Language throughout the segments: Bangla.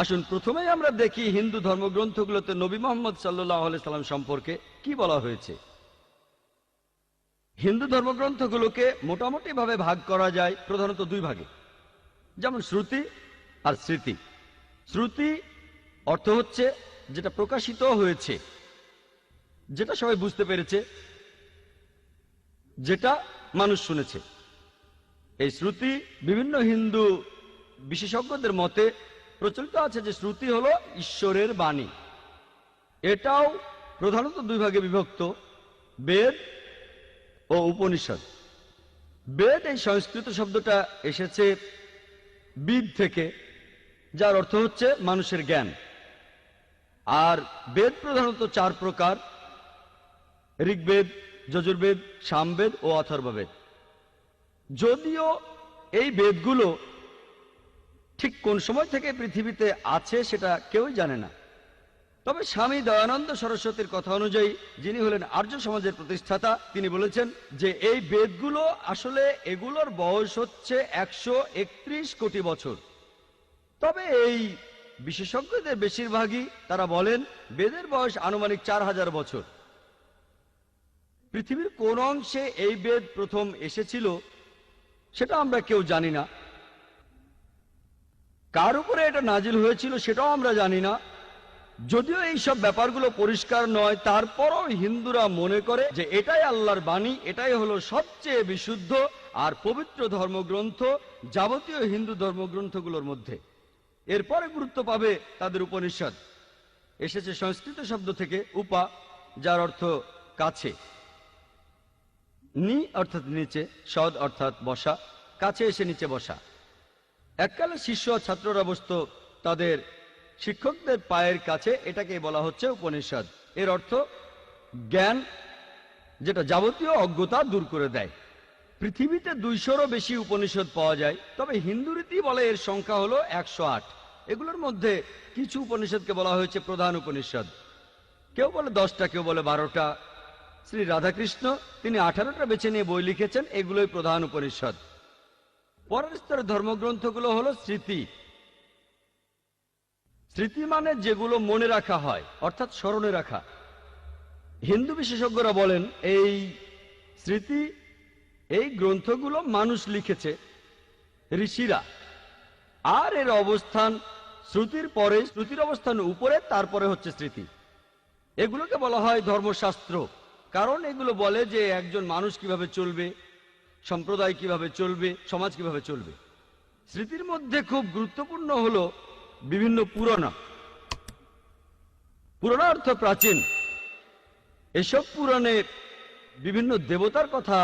আসুন, প্রথমেই আমরা দেখি হিন্দু ধর্মগ্রন্থগুলোতে নবী মোহাম্মদ সাল্লাহ সাল্লাম সম্পর্কে কি বলা হয়েছে। হিন্দু ধর্মগ্রন্থগুলোকে মোটামুটি ভাবে ভাগ করা যায় প্রধানত দুই ভাগে। যেমন শ্রুতি আর স্মৃতি। শ্রুতি অর্থ হচ্ছে যেটা প্রকাশিত হয়েছে, যেটা সবাই বুঝতে পেরেছে, যেটা মানুষ শুনেছে। এই শ্রুতি বিভিন্ন হিন্দু বিশেষজ্ঞদের মতে প্রচলিত আছে যে শ্রুতি হলো ঈশ্বরের বাণী। এটাও প্রধানত দুই ভাগে বিভক্ত, বেদ ও উপনিষদ। বেদ এই সংস্কৃত শব্দটা এসেছে বিদ থেকে, যার অর্থ হচ্ছে মানুষের জ্ঞান। আর বেদ প্রধানত চার প্রকার, ঋগ্বেদ, যজুর্বেদ, সামবেদ ও অথর্ববেদ। যদিও এই বেদগুলো ঠিক কোন সময় থেকে পৃথিবীতে আছে সেটা কেউই জানে না। তবে স্বামী দয়ানন্দ সরস্বতীর কথা অনুযায়ী যিনি হলেন আর্য সমাজের প্রতিষ্ঠাতা, তিনি বলেছেন যে এই বেদগুলো আসলে এগুলোর বয়স হচ্ছে একশো একত্রিশ কোটি বছর। তবে এই বিশেষজ্ঞদের বেশিরভাগই তারা বলেন বেদের বয়স আনুমানিক চার হাজার বছর। পৃথিবীর কোন অংশে এই বেদ প্রথম এসেছিল সেটা আমরা কেউ জানি না। কার উপরে এটা নাজিল হয়েছিল সেটাও আমরা জানি না। যদিও এই সব ব্যাপারগুলো পরিষ্কার নয়, তারপরও হিন্দুরা মনে করে যে এটাই আল্লাহর বাণী, এটাই হলো সবচেয়ে বিশুদ্ধ আর পবিত্র ধর্মগ্রন্থ, যাবতীয় হিন্দু ধর্মগ্রন্থগুলোর মধ্যে। এরপরে গুরুত্ব পাবে তাদের উপনিষদ। এসেছে সংস্কৃত শব্দ থেকে উপা, যার অর্থ কাছে। নি অর্থাৎ নিচে, সদ অর্থাৎ বসা, কাছে এসে নিচে বসা। এককালে শিষ্য ছাত্ররা বসত, তাদের শিক্ষকদের পায়ের কাছে এটাকে বলা হচ্ছে উপনিষদ। এর অর্থ জ্ঞান, যেটা যাবতীয় অজ্ঞতা দূর করে দেয়। পৃথিবীতে দুইশোরও বেশি উপনিষদ পাওয়া যায়, তবে হিন্দু রীতি বলে এর সংখ্যা হলো একশো আট। এগুলোর মধ্যে কিছু উপনিষদকে বলা হয়েছে প্রধান উপনিষদ। কেউ বলে দশটা, কেউ বলে বারোটা। শ্রী রাধাকৃষ্ণ তিনি আঠারোটা বেছে নিয়ে বই লিখেছেন, এগুলোই প্রধান উপনিষদ। পরের স্তরের ধর্মগ্রন্থগুলো হলো স্মৃতি। স্মৃতি মানে যেগুলো মনে রাখা হয়, অর্থাৎ স্মরণে রাখা। হিন্দু বিশেষজ্ঞরা বলেন, এই স্মৃতি, এই গ্রন্থগুলো মানুষ লিখেছে, ঋষিরা। আর এর অবস্থান শ্রুতির পরে, শ্রুতির অবস্থান উপরে, তারপরে হচ্ছে স্মৃতি। এগুলোকে বলা হয় ধর্মশাস্ত্র। কারণ এগুলো বলে যে একজন মানুষ কীভাবে চলবে সম্প্রদায় কীভাবে চলবে, সমাজ কীভাবে চলবে? স্মৃতির মধ্যে খুব গুরুত্বপূর্ণ হলো বিভিন্ন পুরাণা পুরাণা অর্থ প্রাচীন। এসব পুরাণে বিভিন্ন দেবতার কথা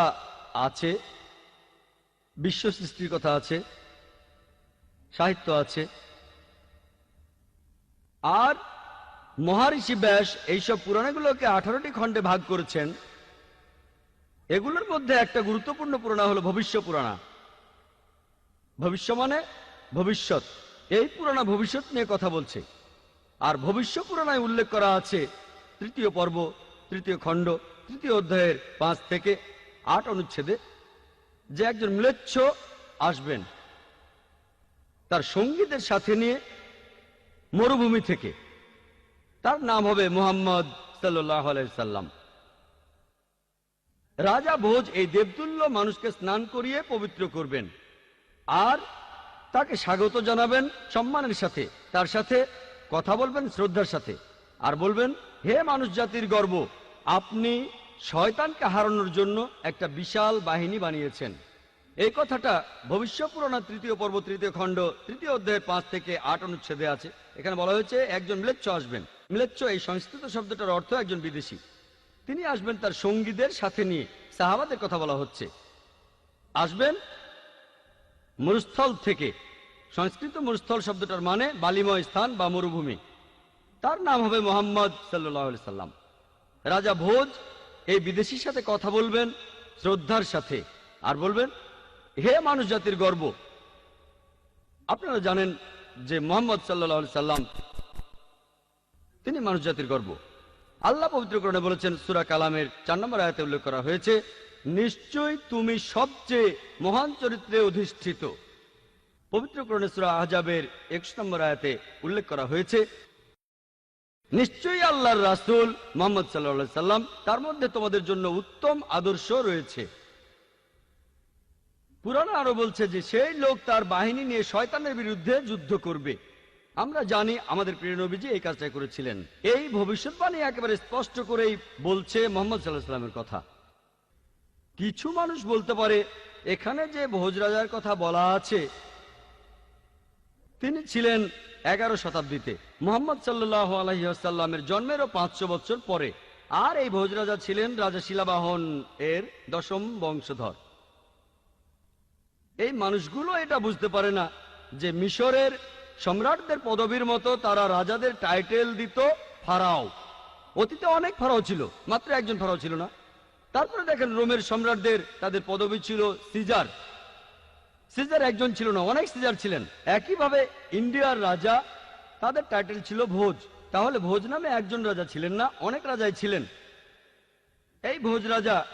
আছে, বিশ্ব সৃষ্টির কথা আছে, সাহিত্য আছে। আর মহারিষি ব্যাস এইসব পুরাণগুলোকে আঠারোটি খণ্ডে ভাগ করেছেন। এগুলোর মধ্যে একটা গুরুত্বপূর্ণ পুরাণা হলো ভবিষ্য পুরাণা। ভবিষ্য মানে ভবিষ্যৎ। এই পুরাণা ভবিষ্যৎ নিয়ে কথা বলছে। আর ভবিষ্য পুরাণায় উল্লেখ করা আছে তৃতীয় পর্ব, তৃতীয় খণ্ড, তৃতীয় অধ্যায়ের পাঁচ থেকে আট অনুচ্ছেদে যে একজন ম্লেচ্ছ আসবেন তার সঙ্গীদের সাথে নিয়ে মরুভূমি থেকে। তার নাম হবে মোহাম্মদ সাল্লাহ সাল্লাম। রাজা ভোজ এই দেবতুল্য মানুষকে স্নান করিয়ে পবিত্র করবেন। আর তাকে স্বাগত জানাবেন সম্মানের সাথে। তার সাথে কথা বলবেন শ্রদ্ধার সাথে। আর বলবেন, হে মানুষ জাতির গর্ব, আপনি শয়তানকে হারানোর জন্য একটা বিশাল বাহিনী বানিয়েছেন। এই কথাটা ভবিষ্য পুরানা তৃতীয় পর্ব তৃতীয় খণ্ড তৃতীয় অধ্যায়ের পাঁচ থেকে আট অনুচ্ছেদে আছে। এখানে বলা হয়েছে, একজন মিলেচ্ছ আসবেন। মিলেচ্ছ এই সংস্কৃত শব্দটার অর্থ একজন বিদেশি। তিনি আসবেন তার সঙ্গীদের সাথে নিয়ে। সাহাবাদের কথা বলা হচ্ছে। আসবেন মরুস্থল থেকে। সংস্কৃত মরুস্থল শব্দটার মানে বালিময় স্থান বা মরুভূমি। তার নাম হবে মোহাম্মদ সাল্লাহ সাল্লাম। রাজা ভোজ এই বিদেশির সাথে কথা বলবেন, শ্রদ্ধার সাথে। আর বলবেন, হে মানুষ জাতির গর্ব, আপনারা জানেন যে মোহাম্মদ সাল্লাহ সাল্লাম, তিনি মানুষ জাতির গর্ব। আল্লাহ পবিত্রকরণে বলেছেন, সুরা কালামের চার নম্বর আয়াতে উল্লেখ করা হয়েছে নিশ্চয় তুমি সবচেয়ে মহান চরিত্রে অধিষ্ঠিত। পবিত্র সুরা আহজাবের একশো নম্বর আয়াতে উল্লেখ করা হয়েছে, নিশ্চয়ই আল্লাহর রাসূল মোহাম্মদ সাল্লা সাল্লাম, তার মধ্যে তোমাদের জন্য উত্তম আদর্শ রয়েছে। পুরানো আরও বলছে যে, সেই লোক তার বাহিনী নিয়ে শয়তানের বিরুদ্ধে যুদ্ধ করবে। আমরা জানি আমাদের প্রিয় নবীজি এই কাজটা করেছিলেন। এই ভবিষ্যৎবাণী একেবারে স্পষ্ট করেই বলছে মোহাম্মদ সাল্লাহ সাল্লামের কথা। কিছু মানুষ বলতে পারে, এখানে যে ভোজ রাজার কথা বলা আছে, তিনি ছিলেন এগারো শতাব্দীতে, মোহাম্মদ সাল্লাহ আলহিহাসাল্লামের জন্মেরও পাঁচশো বছর পরে। আর এই ভোজরাজা ছিলেন রাজা শিলাবাহন এর দশম বংশধর। এই মানুষগুলো এটা বুঝতে পারে না যে মিশরের সম্রাটদের পদবীর মতো তারা রাজাদের টাইটেল দিত ফারাও। অতীতে অনেক ফারাও ছিল, মাত্র একজন ফারাও ছিল না। তারপরে দেখেন রোমের সম্রাটদের তাদের পদবী ছিল সিজার। সিজার একজন ছিল না, অনেক সিজার ছিলেন। একইভাবে ইন্ডিয়ার রাজা, তাদের টাইটেল ছিল ভোজ। তাহলে ভোজ নামে একজন রাজা ছিলেন না, অনেক রাজাই ছিলেন। এই ভোজ রাজা,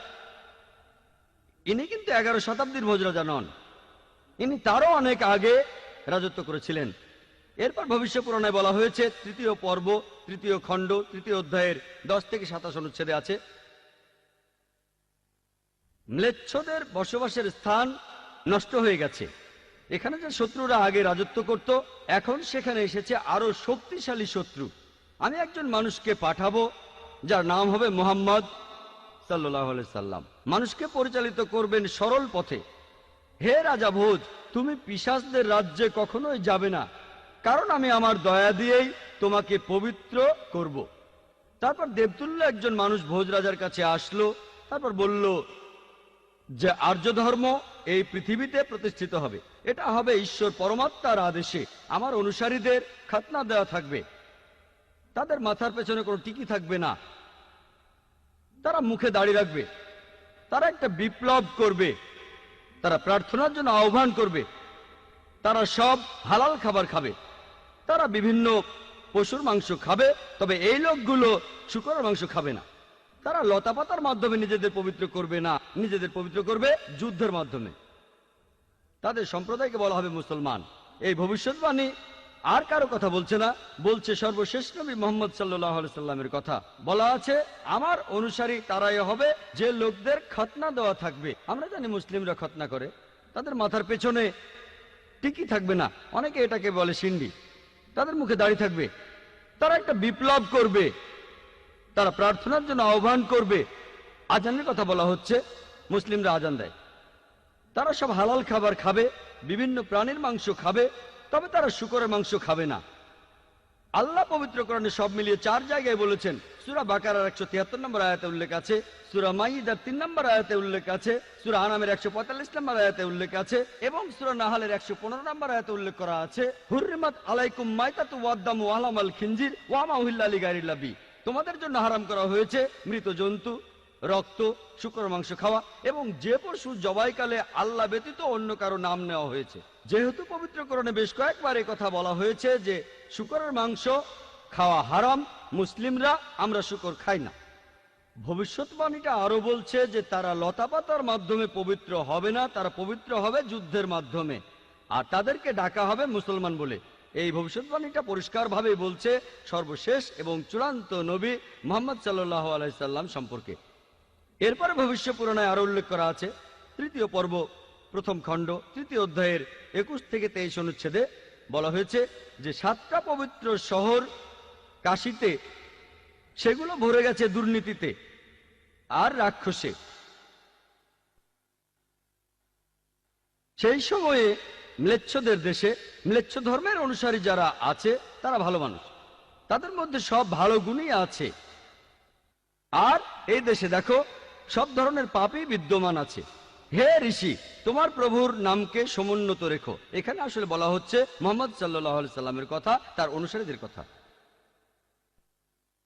ইনি কিন্তু এগারো শতাব্দীর ভোজ রাজা নন। ইনি তারও অনেক আগে রাজত্ব করেছিলেন। এরপর ভবিষ্য পুরাণায় বলা হয়েছে, তৃতীয় পর্ব, তৃতীয় খণ্ড, তৃতীয় অধ্যায়ের দশ থেকে সাতাশ অনুচ্ছেদে আছে। ম্লেচ্ছদের বসবাসের স্থান নষ্ট হয়ে গেছে। এখানে যে শত্রুরা আগে রাজত্ব করত, এখন সেখানে এসেছে আরও শক্তিশালী শত্রু। আমি একজন মানুষকে পাঠাবো, যার নাম হবে মোহাম্মদ সাল্লাম। মানুষকে পরিচালিত করবেন সরল পথে। হে রাজা ভোজ, তুমি পিসাসদের রাজ্যে কখনোই যাবে না। কারণ আমি আমার দয়া দিয়েই তোমাকে পবিত্র করব। তারপর দেবতুল্য একজন মানুষ ভোজ রাজার কাছে আসলো, তারপর বলল, যে আর্য ধর্ম এই পৃথিবীতে প্রতিষ্ঠিত হবে। এটা হবে ঈশ্বর পরমাত্মার আদেশে। আমার অনুসারীদের খাতনা দেওয়া থাকবে। তাদের মাথার পেছনে কোনো টিকি থাকবে না। তারা মুখে দাঁড়িয়ে রাখবে। তারা একটা বিপ্লব করবে। তারা প্রার্থনার জন্য আহ্বান করবে। তারা সব হালাল খাবার খাবে। তারা বিভিন্ন পশুর মাংস খাবে, তবে এই লোকগুলো শুকরের মাংস খাবে না। তারা লতাপাতার মাধ্যমে নিজেদের পবিত্র করবে না, নিজেদের পবিত্র করবে যুদ্ধের মাধ্যমে। তাদের সম্প্রদায়কে বলা হবে মুসলমান। এই ভবিষ্যৎবাণী আর কারও কথা বলছে না, বলছে সর্বশেষ নবী মোহাম্মদ সাল্লামের কথা। বলা আছে, আমার অনুসারী তারাই হবে যে লোকদের খতনা দেওয়া থাকবে। আমরা জানি মুসলিমরা খতনা করে। তাদের মাথার পেছনে টিকি থাকবে না। অনেকে এটাকে বলে সিন্ডি। তাদের মুখে দাঁড়িয়ে থাকবে। তারা একটা বিপ্লব করবে। তারা প্রার্থনার জন্য আহ্বান করবে। আজানের কথা বলা হচ্ছে, মুসলিমরা আজান দেয়। তারা সব হালাল খাবার খাবে, বিভিন্ন প্রাণীর মাংস খাবে, তবে তারা শুকরের মাংস খাবে না। আল্লাহ পবিত্রকরণে সব মিলিয়ে চার জায়গায় বলেছেন। সুরা বাকারার একশো তিয়াত্তর নম্বর আয়াতে উল্লেখ আছে, সুরা মাইদার তিন নম্বর আয়াতে উল্লেখ আছে, সুরা আনামের একশো পঁয়তাল্লিশ নম্বর আয়াতে উল্লেখ আছে এবং সুরা নাহালের একশো পনেরো নম্বর আয়াতে উল্লেখ করা আছে হুরিমাত আলাইকুম মাইতাতু ওয়াদ্দাম ওয়ালাম আল খিনজির ওয়ামা উহিল্লালি গাইরিল্লাবি তোমাদের জন্য হারাম করা হয়েছে মৃত জন্তু, রক্ত, শুকর মাংস খাওয়া এবং যে পশু জবাইকালে আল্লাহ ব্যতীত অন্য কারও নাম নেওয়া হয়েছে। যেহেতু পবিত্রকরণে বেশ কয়েকবার কথা বলা হয়েছে যে শুকরের মাংস খাওয়া হারাম, মুসলিমরা আমরা শুকর খাই না। ভবিষ্যৎবাণীটা আরও বলছে যে তারা লতাপাতার মাধ্যমে পবিত্র হবে না, তারা পবিত্র হবে যুদ্ধের মাধ্যমে। আর তাদেরকে ডাকা হবে মুসলমান বলে। এই ভবিষ্যৎবাণীটা পরিষ্কারভাবে বলছে সর্বশেষ এবং চূড়ান্ত নবী মোহাম্মদ সাল্লাহ আলাইসাল্লাম সম্পর্কে। এরপরে ভবিষ্য পুরাণায় আরও উল্লেখ করা আছে। তৃতীয় পর্ব প্রথম খণ্ড, তৃতীয় অধ্যায়ের একুশ থেকে তেইশ অনুচ্ছেদে বলা হয়েছে যে, সাতটা পবিত্র শহর কাশিতে, সেগুলো ভরে গেছে দুর্নীতিতে আর রাক্ষসে। সেই সময়ে ম্লেচ্ছদের দেশে, ম্লেচ্ছ ধর্মের অনুসারী যারা আছে, তারা ভালো মানুষ। তাদের মধ্যে সব ভালো গুণই আছে। আর এই দেশে দেখো, সব ধরনের পাপই বিদ্যমান আছে। হে ঋষি, তোমার প্রভুর নামকে সমুন্নত রেখো। এখানে আসলে বলা হচ্ছে মোহাম্মদ সাল্লাহ সাল্লামের কথা, তার অনুসারীদের কথা।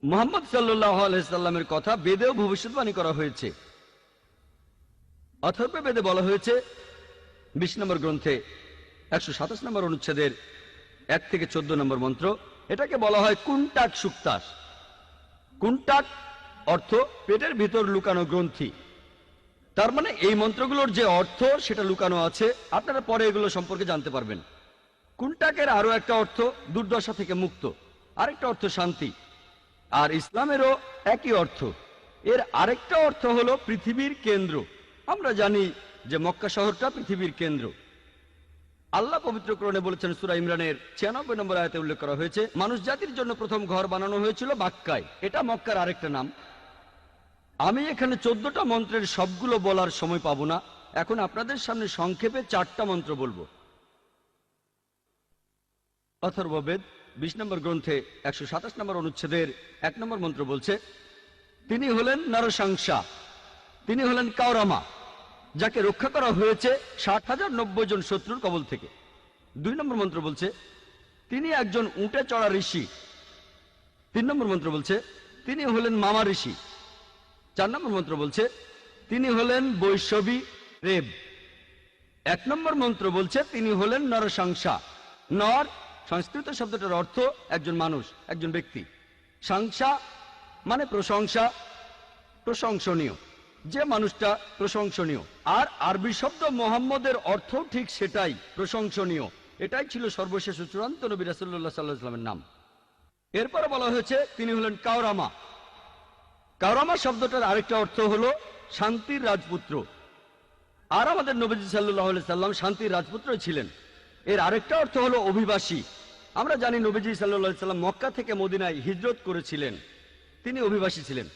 মোহাম্মদ সাল্লাহ সাল্লামের কথা বেদেও ভবিষ্যৎবাণী করা হয়েছে। অথর্ব বেদে বলা হয়েছে, বিশ নম্বর গ্রন্থে একশো সাতাশ নম্বর অনুচ্ছেদের এক থেকে চোদ্দ নম্বর মন্ত্র, এটাকে বলা হয় কুন্টাক সুক্তাস। কুন্টাক অর্থ পেটের ভিতর লুকানো গ্রন্থি। তার মানে এই মন্ত্রগুলোর যে অর্থ সেটা লুকানো আছে, আপনারা পরে এগুলো সম্পর্কে জানতে পারবেন। কুন্টাকের আরও একটা অর্থ, দুর্দশা থেকে মুক্ত। আরেকটা অর্থ, শান্তি। আর ইসলামেরও একই অর্থ। এর আরেকটা অর্থ হলো পৃথিবীর কেন্দ্র। আমরা জানি যে মক্কা শহরটা পৃথিবীর কেন্দ্র। আল্লাহ পবিত্রকরণে বলেছেন, সুরা ইমরানের ছিয়ানব্বই নম্বর আয়তে উল্লেখ করা হয়েছে, মানুষ জাতির জন্য প্রথম ঘর বানানো হয়েছিল বাক্কায়। এটা মক্কার আরেকটা নাম। আমি এখানে চোদ্দটা মন্ত্রের সবগুলো বলার সময় পাবো না। এখন আপনাদের সামনে সংক্ষেপে চারটা মন্ত্র বলব। অথর্ববেদ বিশ নম্বর গ্রন্থে একশো সাতাশ নম্বর অনুচ্ছেদের এক নম্বর মন্ত্র বলছে, তিনি হলেন নরসাংসা তিনি হলেন কাওরামা যাকে রক্ষা করা হয়েছে ষাট হাজার নব্বই জন শত্রুর কবল থেকে। দুই নম্বর মন্ত্র বলছে, তিনি একজন উঁটে চড়া ঋষি। তিন নম্বর মন্ত্র বলছে, তিনি হলেন মামা ঋষি। চার নম্বর মন্ত্র বলছে, তিনি হলেন বৈষ্ণবী রেব। এক নম্বর মন্ত্র বলছে, তিনি হলেন নরসাংসা। নর, সংস্কৃত শব্দটার অর্থ একজন মানুষ, একজন ব্যক্তি। সাংসা মানে প্রশংসা, প্রশংসনীয়। যে মানুষটা প্রশংসনীয়। আর আরবি শব্দ মোহাম্মদের অর্থ ঠিক সেটাই, প্রশংসনীয়। এটাই ছিল সর্বশেষ চূড়ান্ত নবী রাসুল্লাহ সাল্লাহ ইসলামের নাম। এরপরে বলা হয়েছে, তিনি হলেন কাওরামা। কাওরামা শব্দটার আরেকটা অর্থ হলো শান্তির রাজপুত্র। আর আমাদের নবীজি সাল্লাহ সাল্লাম শান্তির রাজপুত্রই ছিলেন। এর আরেকটা অর্থ হলো অভিবাসী। আমরা জানি নবীজি সাল্লাহ সাল্লাম মক্কা থেকে মদিনায় হিজরত করেছিলেন। তিনি অভিবাসী ছিলেন।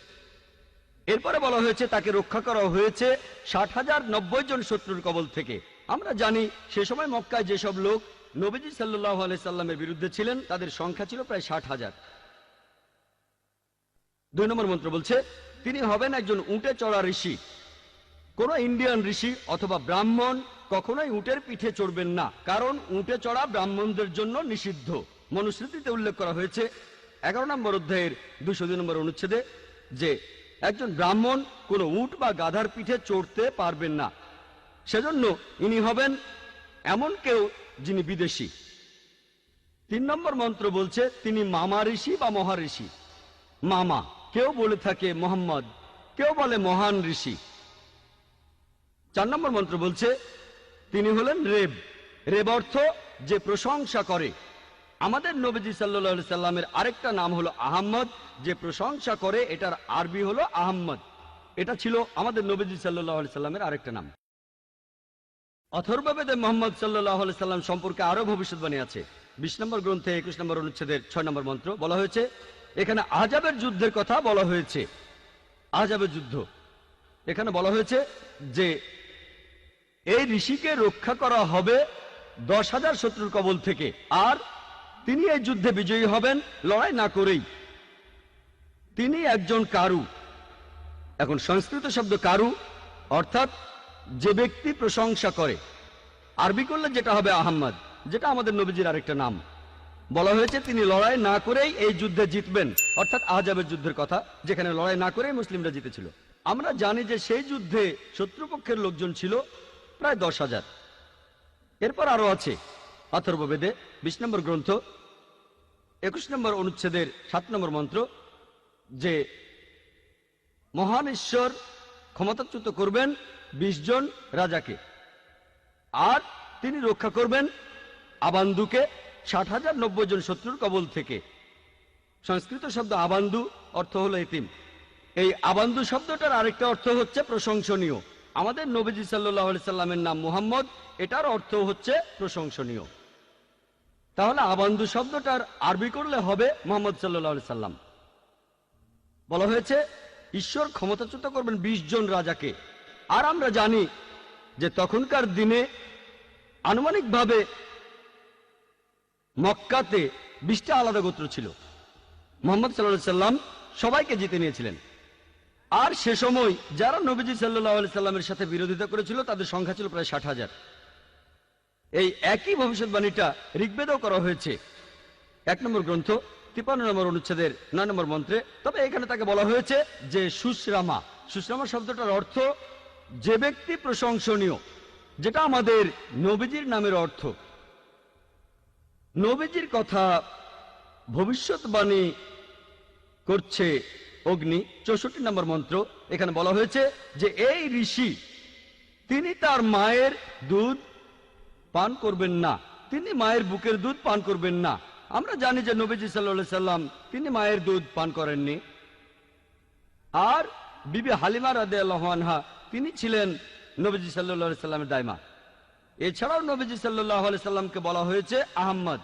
এরপরে বলা হয়েছে, তাকে রক্ষা করা হয়েছে ষাট হাজার নব্বই জন শত্রুর কবল থেকে। আমরা জানি, সে সময় মক্কায় যেসব লোক নবীজি সাল্লাহ সাল্লামের বিরুদ্ধে ছিলেন, তাদের সংখ্যা ছিল প্রায় ষাট হাজার। দুই নম্বর মন্ত্র বলছে, তিনি হবেন একজন উঁটে চড়া ঋষি। কোন ইন্ডিয়ান ঋষি অথবা ব্রাহ্মণ কখনোই উটের পিঠে চড়বেন না, কারণ উটে চড়া ব্রাহ্মণদের জন্য নিষিদ্ধ। মনুস্মৃতিতে উল্লেখ করা হয়েছে, এগারো নম্বর অধ্যায়ের দুশো দুই নম্বর অনুচ্ছেদে যে, একজন ব্রাহ্মণ কোনো উট বা গাধার পিঠে চড়তে পারবেন না, সেজন্য ইনি হবেন এমন কেউ যিনি বিদেশি। তিন নম্বর মন্ত্র বলছে, তিনি মামা ঋষি বা মহাঋষি। মামা। কেউ বলে থাকে মোহাম্মদ, কেউ বলে মহান ঋষি। চার নম্বর মন্ত্র বলছে, তিনি হলেন রেব। রেব অর্থ যে প্রশংসা করে। আমাদের নবীজি সাল্লা সাল্লামের আরেকটা নাম হলো আহম্মদ। যে প্রশংসা করে, এটার আরবি হলো আহম্মদ। এটা ছিল আমাদের নবীজি সাল্লাহ সাল্লামের আরেকটা নাম। অথর্ববেদে মোহাম্মদ সাল্লাহ সাল্লাম সম্পর্কে আরও ভবিষ্যৎবাণী আছে। বিশ নম্বর গ্রন্থে একুশ নম্বর অনুচ্ছেদের ছয় নম্বর মন্ত্র বলা হয়েছে এখানে আজাবের যুদ্ধের কথা বলা হয়েছে। আজাবের যুদ্ধ। এখানে বলা হয়েছে যে, এই ঋষিকে রক্ষা করা হবে দশ হাজার শত্রুর কবল থেকে, আর তিনি এই যুদ্ধে বিজয়ী হবেন, লড়াই না করেই। তিনি একজন কারু। এখন সংস্কৃত শব্দ কারু অর্থাৎ যে ব্যক্তি প্রশংসা করে। আরবি করলে যেটা হবে আহম্মদ, যেটা আমাদের নবীজির আরেকটা নাম। বলা হয়েছে, তিনি লড়াই না করেই এই যুদ্ধে জিতবেন। অর্থাৎ আজাবের যুদ্ধের কথা, যেখানে লড়াই না করেই মুসলিমরা জিতেছিল। আমরা জানি যে সেই যুদ্ধে শত্রুপক্ষের লোকজন ছিল প্রায় দশ হাজার। এরপর আরও আছে, অথর্ববেদে বিশ নম্বর গ্রন্থ, একুশ নম্বর অনুচ্ছেদের সাত নম্বর মন্ত্র, যে মহান ঈশ্বর ক্ষমতাচ্যুত করবেন বিশ জন রাজাকে, আর তিনি রক্ষা করবেন আবান্দুকে ষাট হাজার নব্বই জন শত্রুর কবল থেকে। সংস্কৃত শব্দ আবান্দু অর্থ হলো এতিম। এই আবান্দু শব্দটার আরেকটা অর্থ হচ্ছে প্রশংসনীয়। আমাদের নবীজি সাল্লাহ সাল্লামের নাম মুহাম্মদ, এটার অর্থ হচ্ছে প্রশংসনীয়। তাহলে আবান্দু শব্দটার আরবি করলে হবে মোহাম্মদ সাল্লাহ সাল্লাম। বলা হয়েছে, ঈশ্বর ক্ষমতাচ্যুত করবেন বিশ জন রাজাকে। আর আমরা জানি যে তখনকার দিনে আনুমানিকভাবে মক্কাতে বিশটা আলাদা গোত্র ছিল। মোহাম্মদ সাল্লাহ সাল্লাম সবাইকে জিতে নিয়েছিলেন। আর সে সময় যারা নবীজি সাল্লাহ সাল্লামের সাথে বিরোধিতা করেছিল, তাদের সংখ্যা ছিল প্রায় ষাট হাজার। এই একই ভবিষ্যৎবাণীটা ঋগ্বেদও করা হয়েছে। এক নম্বর গ্রন্থ তিপান্ন নম্বর অনুচ্ছেদের নয় নম্বর মন্ত্রে, তবে এখানে তাকে বলা হয়েছে যে সুশ্রামা। সুশ্রামা শব্দটার অর্থ, যে ব্যক্তি প্রশংসনীয়, যেটা আমাদের নবীজির নামের অর্থ। নবীজির কথা ভবিষ্যৎবাণী করছে অগ্নি, চৌষট্টি নম্বর মন্ত্র, এখানে বলা হয়েছে যে এই ঋষি, তিনি তার মায়ের দুধ পান করবেন না। তিনি মায়ের বুকের দুধ পান করবেন না। আমরা জানি যে নবীজি সাল্লা সাল্লাম তিনি মায়ের দুধ পান করেননি। আর বিবি হালিমা রাদে আল্লাহানহা তিনি ছিলেন নবীজি সাল্লা সাল্লামের দাইমা। এছাড়াও নবীজি সাল্লাহ সাল্লামকে বলা হয়েছে আহম্মদ,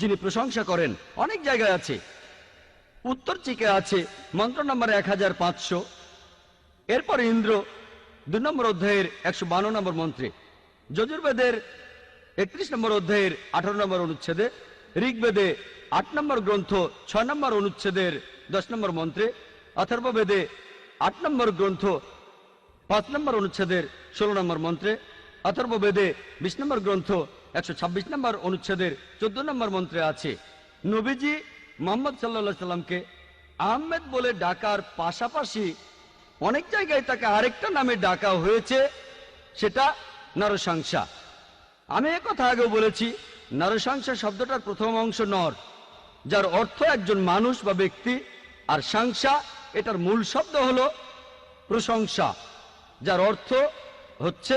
যিনি প্রশংসা করেন। অনেক জায়গায় আছে। উত্তর চিকে আছে মন্ত্র নম্বর এক হাজার পাঁচশো। এরপর ইন্দ্র, দুই নম্বর অধ্যায়ের একশো বান্ন নম্বর মন্ত্রে। যজুর্বেদের একত্রিশ নম্বর অধ্যায়ের আঠারো নম্বর অনুচ্ছেদে, ঋগ্বেদে আট নম্বর গ্রন্থ, ছয় নম্বর অনুচ্ছেদের দশ নম্বর মন্ত্রে, অথর্ববেদে আট নম্বর গ্রন্থ, পাঁচ নম্বর অনুচ্ছেদের ষোলো নম্বর মন্ত্রে অথর্ববেদে বিশ নম্বর গ্রন্থ, একশো ছাব্বিশ নম্বর অনুচ্ছেদের চোদ্দ নম্বর মন্ত্রে আছে, নবীজি মোহাম্মদ সাল্লা সাল্লামকে আহমেদ বলে ডাকার পাশাপাশি অনেক জায়গায় তাকে আরেকটা নামে ডাকা হয়েছে, সেটা নরসংসা আমি কথা আগেও বলেছি নরসংসা শব্দটার প্রথম অংশ নর, যার অর্থ একজন মানুষ বা ব্যক্তি, আর সংসা এটার মূল শব্দ হলো প্রশংসা, যার অর্থ হচ্ছে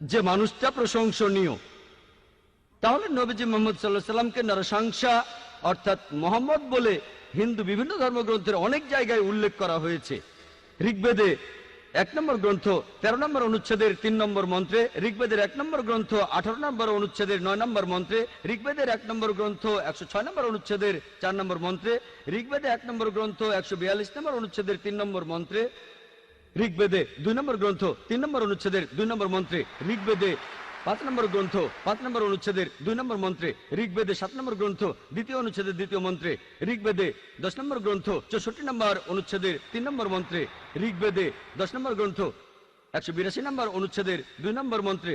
যে মানুষটা প্রশংসনীয়। তাহলে নবীজি মোহাম্মদ সাল্লাহ সাল্লামকে নরসংসা অর্থাৎ মোহাম্মদ বলে হিন্দু বিভিন্ন ধর্মগ্রন্থের অনেক জায়গায় উল্লেখ করা হয়েছে। ঋগ্বেদে এক নম্বর গ্রন্থ তেরো নম্বর অনুচ্ছেদের তিন নম্বর মন্ত্রে, ঋগ্বেদের এক নম্বর গ্রন্থ আঠারো নম্বর অনুচ্ছেদের নয় নম্বর মন্ত্রে, ঋগ্বেদের এক নম্বর গ্রন্থ একশো ছয় নম্বর অনুচ্ছেদের চার নম্বর মন্ত্রে, ঋগ্বেদে এক নম্বর গ্রন্থ একশো বিয়াল্লিশ নম্বর অনুচ্ছেদের তিন নম্বর মন্ত্রে ঋগ্বেদে দুই নম্বর গ্রন্থ, তিন নম্বর অনুচ্ছেদের দুই নম্বর মন্ত্রে ঋগ্বেদে পাঁচ নম্বর গ্রন্থ, পাঁচ নম্বর অনুচ্ছেদের দুই নম্বর মন্ত্রে ঋগ্বেদে সাত নম্বর গ্রন্থ, দ্বিতীয় অনুচ্ছেদের দ্বিতীয় মন্ত্রে ঋগ্বেদে দশ নম্বর গ্রন্থ, চৌষট্টি নম্বর অনুচ্ছেদের তিন নম্বর মন্ত্রে ঋগ্বেদে দশ নম্বর গ্রন্থ, একশো বিরাশি নম্বর অনুচ্ছেদের দুই নম্বর মন্ত্রে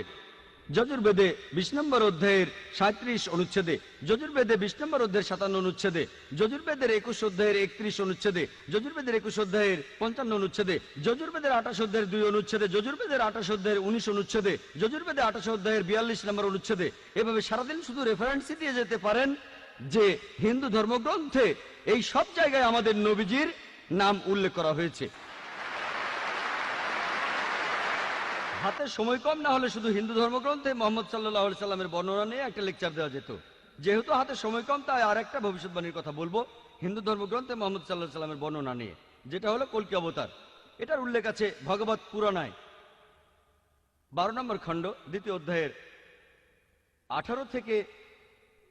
যজুর্বেদে বিশ নম্বর অধ্যায়ের সাঁত্রিশ অনুচ্ছেদে, যজুর্বেদে বিশ নম্বর অধ্যায়ের সাতান্ন অনুচ্ছেদে, যজুর্বেদের একুশ অধ্যায়ের একত্রিশ অনুচ্ছেদে, যজুর্বেদের একুশ অধ্যায়ের পঞ্চান্ন অনুচ্ছেদে, যজুর্বেদের আঠাশ অধ্যায়ের দুই অনুচ্ছেদে, যজুর্বেদের আঠাশ অধ্যায়ের উনিশ অনুচ্ছেদে, যজুর্বেদে আঠাশ অধ্যায়ের বিয়াল্লিশ নম্বর অনুচ্ছেদে। এভাবে সারাদিন শুধু রেফারেন্সই দিয়ে যেতে পারেন যে হিন্দু ধর্মগ্রন্থে এই সব জায়গায় আমাদের নবীজির নাম উল্লেখ করা হয়েছে। হাতে সময় কম, না হলে শুধু হিন্দু ধর্মগ্রন্থে মোহাম্মদ সাল্লাহ সাল্লামের বর্ণনা নিয়ে একটা লেকচার দেওয়া যেত। যেহেতু হাতে সময় কম, তাই আর একটা ভবিষ্যৎবাণীর কথা বলব। হিন্দু ধর্মগ্রন্থে মোহাম্মদ সাল্লাহ সাল্লামের বর্ণনা নিয়ে, যেটা হলো কলকি অবতার। এটার উল্লেখ আছে ভগবত পুরাণায়। বারো নম্বর খণ্ড, দ্বিতীয় অধ্যায়ের আঠারো থেকে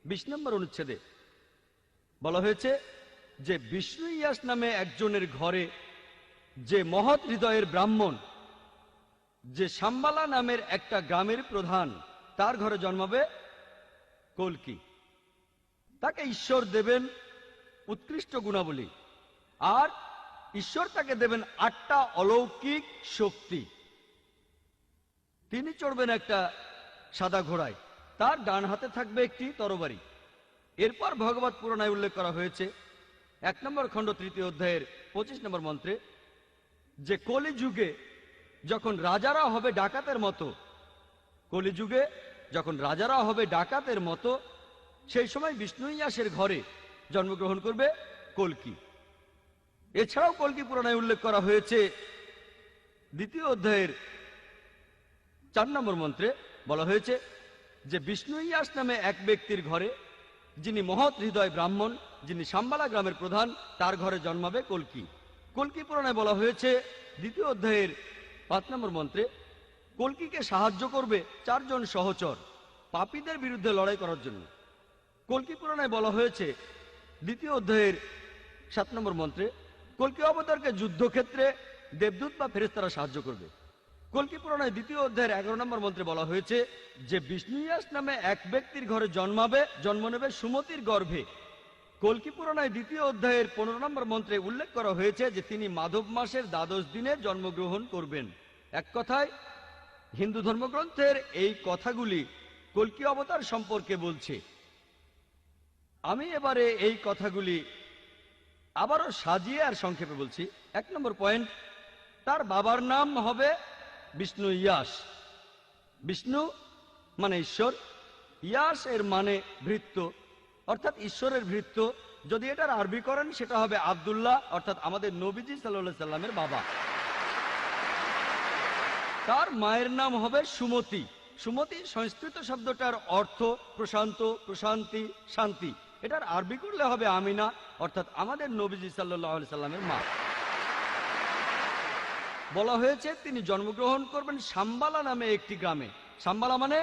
বিশ নম্বর অনুচ্ছেদে বলা হয়েছে যে বিষ্ণু ইয়াস নামে একজনের ঘরে যে মহৎ হৃদয়ের ব্রাহ্মণ যে সাম্বালা নামের একটা গ্রামের প্রধান, তার ঘরে জন্মাবে কলকি। তাকে ঈশ্বর দেবেন উৎকৃষ্ট গুণাবলী। আর ঈশ্বর তাকে দেবেন আটটা অলৌকিক শক্তি। তিনি চড়বেন একটা সাদা ঘোড়ায়। তার ডান হাতে থাকবে একটি তরবারি। এরপর ভগবত পুরাণায় উল্লেখ করা হয়েছে, এক নম্বর খণ্ড তৃতীয় অধ্যায়ের পঁচিশ নম্বর মন্ত্রে, যে কলিযুগে যখন রাজারা হবে ডাকাতের মতো, কলিযুগে যখন রাজারা হবে ডাকাতের মতো, সেই সময় বিষ্ণু ইয়াসের ঘরে জন্মগ্রহণ করবে কলকি। এছাড়াও কলকি পুরাণায় উল্লেখ করা হয়েছে, দ্বিতীয় অধ্যায়ের চার নম্বর মন্ত্রে বলা হয়েছে যে বিষ্ণু ইয়াস নামে এক ব্যক্তির ঘরে, যিনি মহৎ হৃদয় ব্রাহ্মণ, যিনি সাম্বালা গ্রামের প্রধান, তার ঘরে জন্মাবে কলকি। কলকি পুরাণে বলা হয়েছে, দ্বিতীয় অধ্যায়ের পাঁচ নম্বর মন্ত্রে, কলকিকে সাহায্য করবে চারজন সহচর পাপীদের বিরুদ্ধে লড়াই করার জন্য। কলকি পুরাণে বলা হয়েছে, দ্বিতীয় অধ্যায়ের সাত নম্বর মন্ত্রে, কলকি অবতারকে যুদ্ধক্ষেত্রে দেবদূত বা ফেরেস্তারা সাহায্য করবে। কলকি পুরাণের দ্বিতীয় অধ্যায়ের এগারো নম্বর মন্ত্রে বলা হয়েছে, যে বিষ্ণুয়াস নামে এক ব্যক্তির ঘরে জন্মাবে, জন্ম নেবে সুমতির গর্ভে। কলকি পুরাণায় দ্বিতীয় অধ্যায়ের পনেরো নম্বর মন্ত্রে উল্লেখ করা হয়েছে যে তিনি মাধব মাসের দ্বাদশ দিনে জন্মগ্রহণ করবেন। এক কথায়, হিন্দু ধর্মগ্রন্থের এই কথাগুলি কলকি অবতার সম্পর্কে বলছে। আমি এবারে এই কথাগুলি আবারও সাজিয়ে আর সংক্ষেপে বলছি। এক নম্বর পয়েন্ট, তার বাবার নাম হবে বিষ্ণু ইয়াস। বিষ্ণু মানে ঈশ্বর, ইয়াস এর মানে ভৃত্য। অর্থাৎ ঈশ্বরের ভৃত্য। যদি এটার আরবি করেন, সেটা হবে আবদুল্লাহ, অর্থাৎ আমাদের নবীজি সাল্লাহ সাল্লামের বাবা। তার মায়ের নাম হবে সুমতি। সুমতি সংস্কৃত শব্দটার অর্থ প্রশান্ত, প্রশান্তি, শান্তি। এটার আরবি করলে হবে আমিনা, অর্থাৎ আমাদের নবীজি সাল্লাহ সাল্লামের মা। বলা হয়েছে, তিনি জন্মগ্রহণ করবেন সাম্বালা নামে একটি গ্রামে। সাম্বালা মানে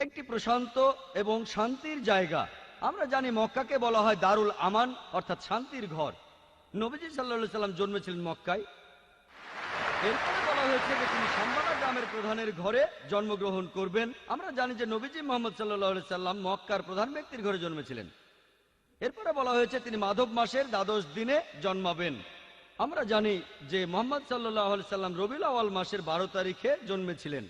একটি প্রশান্ত এবং শান্তির জায়গা। আমরা জানি মক্কাকে বলা হয় দারুল আমান, অর্থাৎ শান্তির ঘর। নবীজি সাল্লা সাল্লাম জন্মেছিলেন মক্কায়। এরপরে বলা হয়েছে যে তিনি সাম্বালা গ্রামের প্রধানের ঘরে জন্মগ্রহণ করবেন। আমরা জানি যে নবীজি মোহাম্মদ সাল্লাহ সাল্লাম মক্কার প্রধান ব্যক্তির ঘরে জন্মেছিলেন। এরপরে বলা হয়েছে তিনি মাধব মাসের দ্বাদশ দিনে জন্মাবেন। আমরা জানি যে মোহাম্মদ সাল্লাহ সাল্লাম রবিউল আওয়াল মাসের বারো তারিখে জন্মেছিলেন।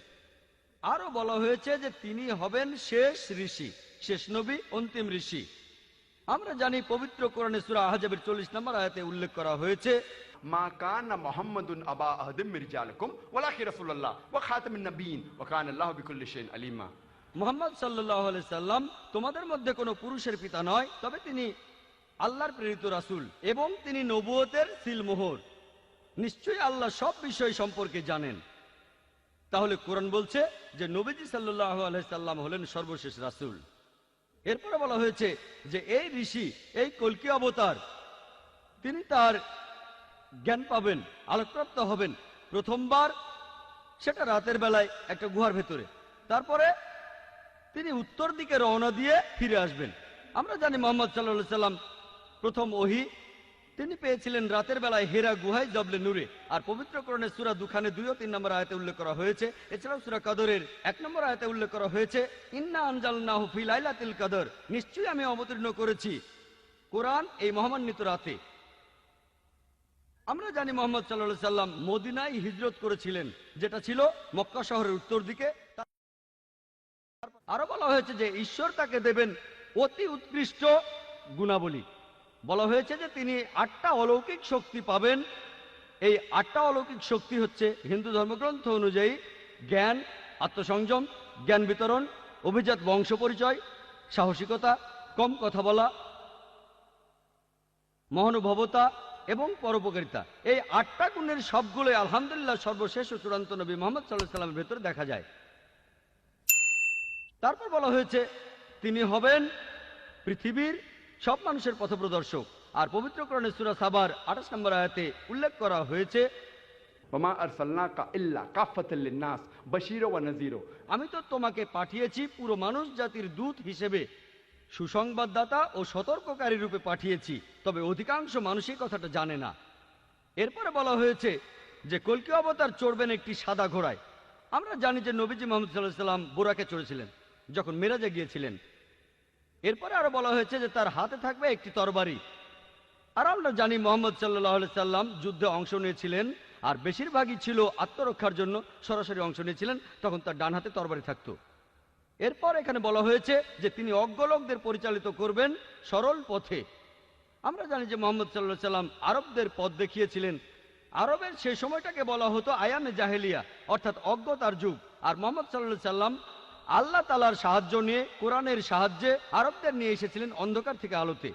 আরও বলা হয়েছে যে তিনি হবেন শেষ ঋষি, শেষ নবী, অন্তিম ঋষি। আমরা জানি পবিত্র কোরআনে সুরা আহজাবের চল্লিশ নম্বর আয়াতে উল্লেখ করা হয়েছে মা কানা মোহাম্মদুন আবা আহদিম মির্জা আলকুম ওলাকি রসুল্লাহ ও খাতমিন নবীন ও কান আল্লাহ বিকুল্লিশেন আলিমা মোহাম্মদ সাল্লাহ সাল্লাম তোমাদের মধ্যে কোনো পুরুষের পিতা নয়, তবে তিনি আল্লাহর প্রেরিত রাসুল এবং তিনি নবুয়তের সিলমোহর। নিশ্চয়ই আল্লাহ সব বিষয় সম্পর্কে জানেন। তাহলে কোরআন বলছে যে নবীজি সাল্লাহ আলাইসাল্লাম হলেন সর্বশেষ রাসূল। এরপরে বলা হয়েছে যে এই ঋষি, এই কলকি অবতার, তিনি তার জ্ঞান পাবেন, আলোকপ্রাপ্ত হবেন। প্রথমবার সেটা রাতের বেলায় একটা গুহার ভেতরে। তারপরে তিনি উত্তর দিকে রওনা দিয়ে ফিরে আসবেন। আমরা জানি মোহাম্মদ সাল্লা সাল্লাম প্রথম ওহি। তিনি পেয়েছিলেন রাতের বেলায় হেরা গুহায় জবলে নূরে। আর পবিত্রকরণের সুরা দুখানে দুই ও তিন নম্বর আয়তে উল্লেখ করা হয়েছে। এছাড়াও সুরা কাদরের এক নম্বর আয়তে উল্লেখ করা হয়েছে, ইন্না আনজাল না হুফিল আইলাতিল কাদর। নিশ্চয়ই আমি অবতীর্ণ করেছি কোরআন এই মহামান্বিত রাতে। আমরা জানি মোহাম্মদ সাল্লাহ সাল্লাম মদিনায় হিজরত করেছিলেন, যেটা ছিল মক্কা শহরের উত্তর দিকে। আরও বলা হয়েছে যে ঈশ্বর তাকে দেবেন অতি উৎকৃষ্ট গুণাবলী। বলা হয়েছে যে তিনি আটটা অলৌকিক শক্তি পাবেন। এই আটটা অলৌকিক শক্তি হচ্ছে হিন্দু ধর্মগ্রন্থ অনুযায়ী জ্ঞান, আত্মসংযম, জ্ঞান বিতরণ, অভিজাত বংশ পরিচয়, সাহসিকতা, কম কথা বলা, মহানুভবতা এবং পরোপকারিতা। এই আটটা গুণের সবগুলো আলহামদুলিল্লাহ সর্বশেষ ও চূড়ান্ত নবী মোহাম্মদ সাল্লাহ সাল্লামের ভেতরে দেখা যায়। তারপর বলা হয়েছে, তিনি হবেন পৃথিবীর সব মানুষের পথপ্রদর্শক। আর পবিত্রকরণে সুরা সাবার আঠাশ নম্বর আয়াতে উল্লেখ করা হয়েছে আমি তো তোমাকে পাঠিয়েছি পুরো মানুষ জাতির দূত হিসেবে। সুসংবাদদাতা ও সতর্ককারী রূপে পাঠিয়েছি, তবে অধিকাংশ মানুষই কথাটা জানে না। এরপরে বলা হয়েছে যে, কলকি অবতার চড়বেন একটি সাদা ঘোড়ায়। আমরা জানি যে, নবীজি মোহাম্মদ সাল্লাহ সাল্লাম বোরাকে চড়েছিলেন, যখন মেরাজে গিয়েছিলেন। এরপরে আরও বলা হয়েছে যে, তার হাতে থাকবে একটি তরবারি। আর আমরা জানি মোহাম্মদ সাল্লাহ সাল্লাম যুদ্ধে অংশ নিয়েছিলেন, আর বেশিরভাগই ছিল আত্মরক্ষার জন্য সরাসরি অংশ নিয়েছিলেন, তখন তার ডান হাতে তরবারি থাকতো। এরপর এখানে বলা হয়েছে যে তিনি অজ্ঞলোকদের পরিচালিত করবেন সরল পথে। আমরা জানি যে মোহাম্মদ সাল্লাহ সাল্লাম আরবদের পথ দেখিয়েছিলেন। আরবের সেই সময়টাকে বলা হতো আয়ামে জাহেলিয়া, অর্থাৎ অজ্ঞতার যুগ। আর মোহাম্মদ সাল্লাহ সাল্লাম আল্লাহ তালার সাহায্য নিয়ে, কোরআনের সাহায্যে আরবদের নিয়ে এসেছিলেন অন্ধকার থেকে আলোতে।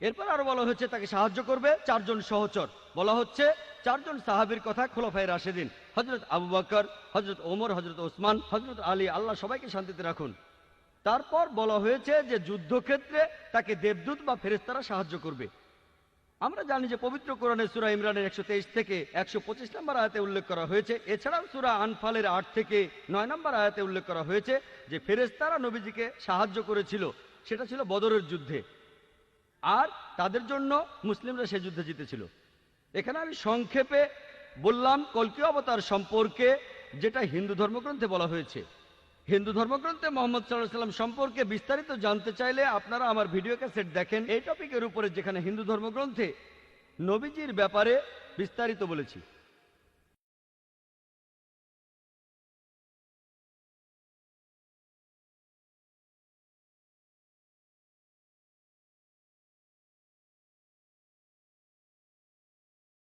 এরপর আরও বলা হচ্ছে তাকে সাহায্য করবে চারজন সহচর। বলা হচ্ছে চারজন সাহাবির কথা খোলাফায় রাশেদিন হজরত আবু বকর হজরত ওমর হজরত ওসমান হজরত আলী, আল্লাহ সবাইকে শান্তিতে রাখুন। তারপর বলা হয়েছে যে যুদ্ধক্ষেত্রে তাকে দেবদূত বা ফেরেস্তারা সাহায্য করবে। আমরা জানি যে পবিত্র কোরআনের সুরা ইমরানের একশো তেইশ থেকে একশো পঁচিশ নম্বর আয়াতে উল্লেখ করা হয়েছে। এছাড়াও সুরা আনফালের আট থেকে নয় নম্বর আয়াতে উল্লেখ করা হয়েছে যে ফেরেস্তারা নবীজিকে সাহায্য করেছিল, সেটা ছিল বদরের যুদ্ধে। আর তাদের জন্য মুসলিমরা সে যুদ্ধে জিতেছিল। এখানে আমি সংক্ষেপে বললাম কল্কি অবতার সম্পর্কে, যেটা হিন্দু ধর্মগ্রন্থে বলা হয়েছে। হিন্দু ধর্মগ্রন্থে মোহাম্মদ সাল্লাহ সাল্লাম সম্পর্কে বিস্তারিত জানতে চাইলে আপনারা আমার ভিডিও ক্যাসেট দেখেন। এই টপিকের উপরে যেখানে হিন্দু ধর্মগ্রন্থে নবীজির ব্যাপারে বিস্তারিত বলেছি।